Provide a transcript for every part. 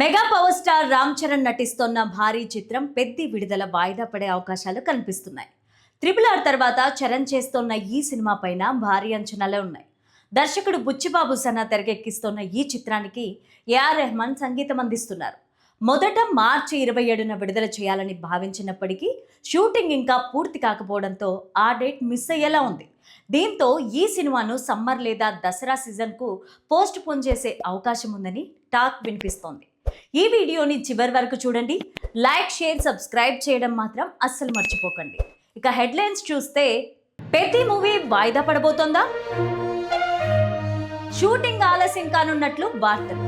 Mega power star Ram Charan నటిస్తోన్న భారీ చిత్రం పెద్ది విడుదల వాయిదా పడే అవకాశాలు కనిపిస్తున్నాయి. త్రిపుల్ ఆర్ తర్వాత చరణ్ చేస్తోన్న ఈ సినిమా పైన భారీ అంచనాలే ఉన్నాయి. దర్శకుడు బుచ్చిబాబు సన్న తెరకెక్కిస్తోన్న ఈ చిత్రానికి ఏఆర్ రెహమాన్ సంగీతం అందిస్తున్నారు. మొదట మార్చి ఇరవై ఏడున విడుదల చేయాలని భావించినప్పటికీ షూటింగ్ ఇంకా పూర్తి కాకపోవడంతో ఆ డేట్ మిస్ అయ్యేలా ఉంది. దీంతో ఈ సినిమాను సమ్మర్ లేదా దసరా సీజన్కు పోస్ట్ పోన్ చేసే అవకాశం ఉందని టాక్ వినిపిస్తోంది. ఈ వీడియోని చివరి వరకు చూడండి. లైక్ షేర్ సబ్స్క్రైబ్ చేయడం మాత్రం అస్సలు మర్చిపోకండి. ఇక హెడ్లైన్స్ చూస్తే పెద్ది మూవీ వాయిదా పడబోతోందా? షూటింగ్ ఆలస్యం కానున్నట్లు వార్తలు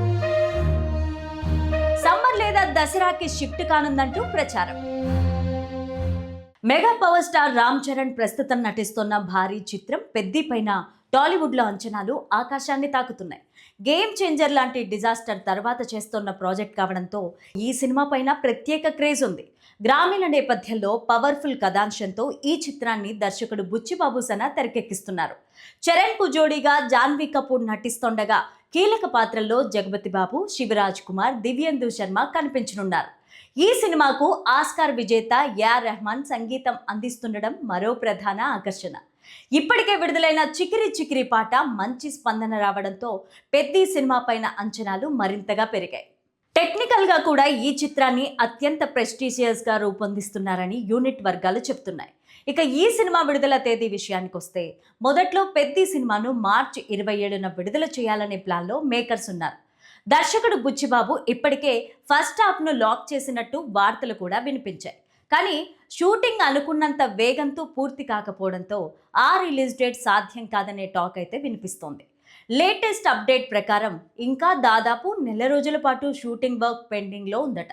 సమ్మర్ లేదా దసరాకి షిఫ్ట్ కానుందంటూ ప్రచారం. Mega power star Ram Charan ప్రస్తుతం నటిస్తున్న భారీ చిత్రం పెద్ది పైన టాలీవుడ్లో అంచనాలు ఆకాశాన్ని తాకుతున్నాయి. గేమ్ చేంజర్ లాంటి డిజాస్టర్ తర్వాత చేస్తున్న ప్రాజెక్ట్ కావడంతో ఈ సినిమా పైన ప్రత్యేక క్రేజ్ ఉంది. గ్రామీణ నేపథ్యంలో పవర్ఫుల్ కథాంశంతో ఈ చిత్రాన్ని దర్శకుడు బుచ్చిబాబు సన తెరకెక్కిస్తున్నారు. చరణ్కు జోడీగా జాన్వీ కపూర్ నటిస్తుండగా కీలక పాత్రల్లో జగపతి బాబు శివరాజ్ కుమార్ దివ్యేందు శర్మ కనిపించనున్నారు. ఈ సినిమాకు ఆస్కార్ విజేత ఏఆర్ రెహమాన్ సంగీతం అందిస్తుండడం మరో ప్రధాన ఆకర్షణ. ఇప్పటికే విడుదలైన చికిరి చికిరి పాట మంచి స్పందన రావడంతో పెద్ది సినిమా పైన అంచనాలు మరింతగా పెరిగాయి. టెక్నికల్గా కూడా ఈ చిత్రాన్ని అత్యంత ప్రెస్టీషియస్గా రూపొందిస్తున్నారని యూనిట్ వర్గాలు చెప్తున్నాయి. ఇక ఈ సినిమా విడుదల తేదీ విషయానికి వస్తే మొదట్లో పెద్ద సినిమాను మార్చి ఇరవై ఏడున విడుదల చేయాలనే ప్లాన్లో మేకర్స్ ఉన్నారు. దర్శకుడు బుచ్చిబాబు ఇప్పటికే ఫస్ట్ హాఫ్ను లాక్ చేసినట్టు వార్తలు కూడా వినిపించాయి. కానీ షూటింగ్ అనుకున్నంత వేగంతో పూర్తి కాకపోవడంతో ఆ రిలీజ్ డేట్ సాధ్యం కాదనే టాక్ అయితే వినిపిస్తోంది. లేటెస్ట్ అప్డేట్ ప్రకారం ఇంకా దాదాపు నెల రోజుల పాటు షూటింగ్ వర్క్ పెండింగ్లో ఉందట.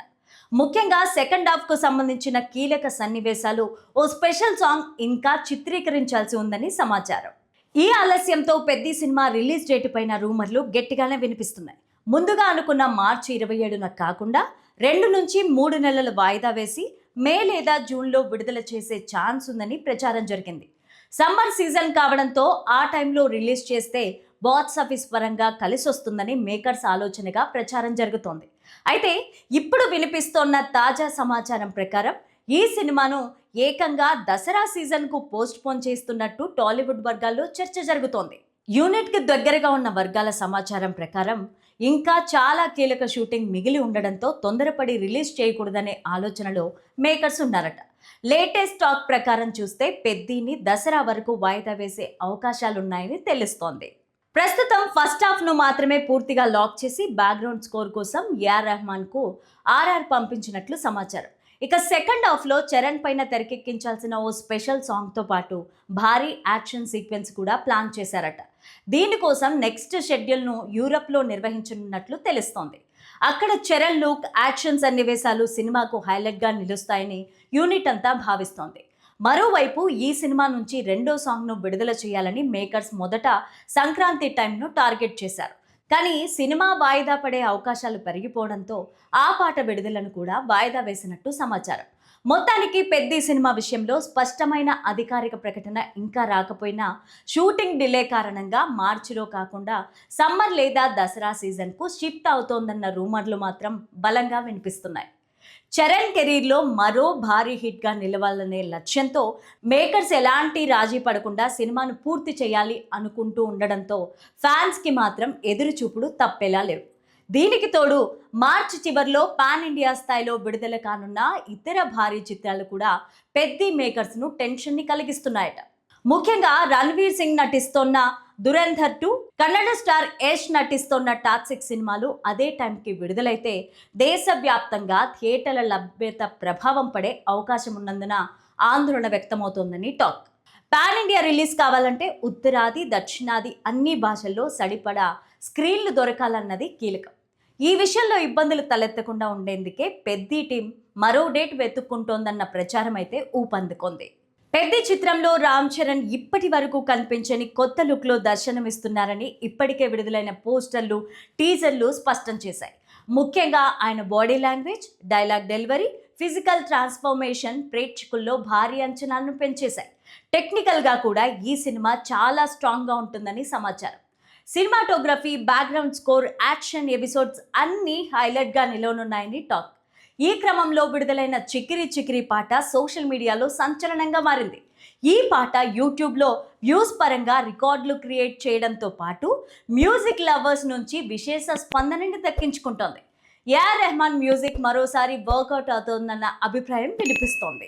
ముఖ్యంగా సెకండ్ హాఫ్కు సంబంధించిన కీలక సన్నివేశాలు ఓ స్పెషల్ సాంగ్ ఇంకా చిత్రీకరించాల్సి ఉందని సమాచారం. ఈ ఆలస్యంతో పెద్ద సినిమా రిలీజ్ డేట్ పైన రూమర్లు గట్టిగానే వినిపిస్తున్నాయి. ముందుగా అనుకున్న మార్చి ఇరవై ఏడున కాకుండా రెండు నుంచి మూడు నెలల వాయిదా వేసి మే లేదా జూన్లో విడుదల చేసే ఛాన్స్ ఉందని ప్రచారం జరిగింది. సమ్మర్ సీజన్ కావడంతో ఆ టైంలో రిలీజ్ చేస్తే బాక్స్ ఆఫీస్ పరంగా కలిసి వస్తుందని మేకర్స్ ఆలోచనగా ప్రచారం జరుగుతోంది. అయితే ఇప్పుడు వినిపిస్తోన్న తాజా సమాచారం ప్రకారం ఈ సినిమాను ఏకంగా దసరా సీజన్కు పోస్ట్ పోన్ చేస్తున్నట్టు టాలీవుడ్ వర్గాల్లో చర్చ జరుగుతోంది. యూనిట్కి దగ్గరగా ఉన్న వర్గాల సమాచారం ప్రకారం ఇంకా చాలా కీలక షూటింగ్ మిగిలి ఉండడంతో తొందరపడి రిలీజ్ చేయకూడదనే ఆలోచనలో మేకర్స్ ఉన్నారట. లేటెస్ట్ టాక్ ప్రకారం చూస్తే పెద్దీని దసరా వరకు వాయిదా వేసే అవకాశాలున్నాయని తెలుస్తోంది. ప్రస్తుతం ఫస్ట్ హాఫ్ను మాత్రమే పూర్తిగా లాక్ చేసి బ్యాక్గ్రౌండ్ స్కోర్ కోసం ఏఆర్ రెహమాన్కు ఆర్ఆర్ పంపించినట్లు సమాచారం. ఇక సెకండ్ హాఫ్లో చరణ్ పైన తెరకెక్కించాల్సిన ఓ స్పెషల్ సాంగ్తో పాటు భారీ యాక్షన్ సీక్వెన్స్ కూడా ప్లాన్ చేశారట. దీనికోసం నెక్స్ట్ షెడ్యూల్ను యూరప్లో నిర్వహించనున్నట్లు తెలుస్తోంది. అక్కడ చరణ్ లుక్ యాక్షన్ సన్నివేశాలు సినిమాకు హైలైట్గా నిలుస్తాయని యూనిట్ అంతా భావిస్తోంది. మరోవైపు ఈ సినిమా నుంచి రెండో సాంగ్ను విడుదల చేయాలని మేకర్స్ మొదట సంక్రాంతి టైంను టార్గెట్ చేశారు. కానీ సినిమా వాయిదా పడే అవకాశాలు పెరిగిపోవడంతో ఆ పాట విడుదలను కూడా వాయిదా వేసినట్టు సమాచారం. మొత్తానికి పెద్ద సినిమా విషయంలో స్పష్టమైన అధికారిక ప్రకటన ఇంకా రాకపోయినా షూటింగ్ డిలే కారణంగా మార్చిలో కాకుండా సమ్మర్ లేదా దసరా సీజన్కు షిఫ్ట్ అవుతోందన్న రూమర్లు మాత్రం బలంగా వినిపిస్తున్నాయి. చరణ్ కెరీర్లో మరో భారీ హిట్గా నిలవాలనే లక్ష్యంతో మేకర్స్ ఎలాంటి రాజీ పడకుండా సినిమాను పూర్తి చేయాలి అనుకుంటూ ఉండడంతో ఫ్యాన్స్కి మాత్రం ఎదురు చూపుడు తప్పేలా లేవు. దీనికి తోడు మార్చి చివరిలో పాన్ ఇండియా స్థాయిలో విడుదల కానున్న ఇతర భారీ చిత్రాలు కూడా పెద్ద మేకర్స్ను టెన్షన్ని కలిగిస్తున్నాయట. ముఖ్యంగా రణ్వీర్ సింగ్ నటిస్తోన్న దురంధర్ టూ కన్నడ స్టార్ యష్ నటిస్తోన్న టాక్సిక్ సినిమాలు అదే టైంకి విడుదలైతే దేశవ్యాప్తంగా థియేటర్ల లభ్యత ప్రభావం పడే అవకాశం ఉన్నందున ఆందోళన వ్యక్తమవుతోందని టాక్. పాన్ ఇండియా రిలీజ్ కావాలంటే ఉత్తరాది దక్షిణాది అన్ని భాషల్లో సడిపడా స్క్రీన్లు దొరకాలన్నది కీలకం. ఈ విషయంలో ఇబ్బందులు తలెత్తకుండా ఉండేందుకే పెద్ద టీం మరో డేట్ వెతుక్కుంటోందన్న ప్రచారం అయితే ఊపందుకుంది. పెద్ద చిత్రంలో రామ్ చరణ్ ఇప్పటి వరకు కనిపించని కొత్త లుక్లో దర్శనమిస్తున్నారని ఇప్పటికే విడుదలైన పోస్టర్లు టీజర్లు స్పష్టం చేశాయి. ముఖ్యంగా ఆయన body language dialogue delivery physical transformation ప్రేక్షకుల్లో భారీ అంచనాలను పెంచేశాయి. టెక్నికల్గా కూడా ఈ సినిమా చాలా స్ట్రాంగ్గా ఉంటుందని సమాచారం. Cinematography background score action episodes అన్నీ హైలైట్గా నిలవనున్నాయని టాక్ ఈ క్రమంలో విడుదలైన చికిరి చికిరి పాట సోషల్ మీడియాలో సంచలనంగా మారింది. ఈ పాట యూట్యూబ్లో వ్యూస్ పరంగా రికార్డులు క్రియేట్ చేయడంతో పాటు మ్యూజిక్ లవర్స్ నుంచి విశేష స్పందనని దక్కించుకుంటోంది. ఏఆర్ రెహమాన్ మ్యూజిక్ మరోసారి వర్కౌట్ అవుతోందన్న అభిప్రాయం వినిపిస్తోంది.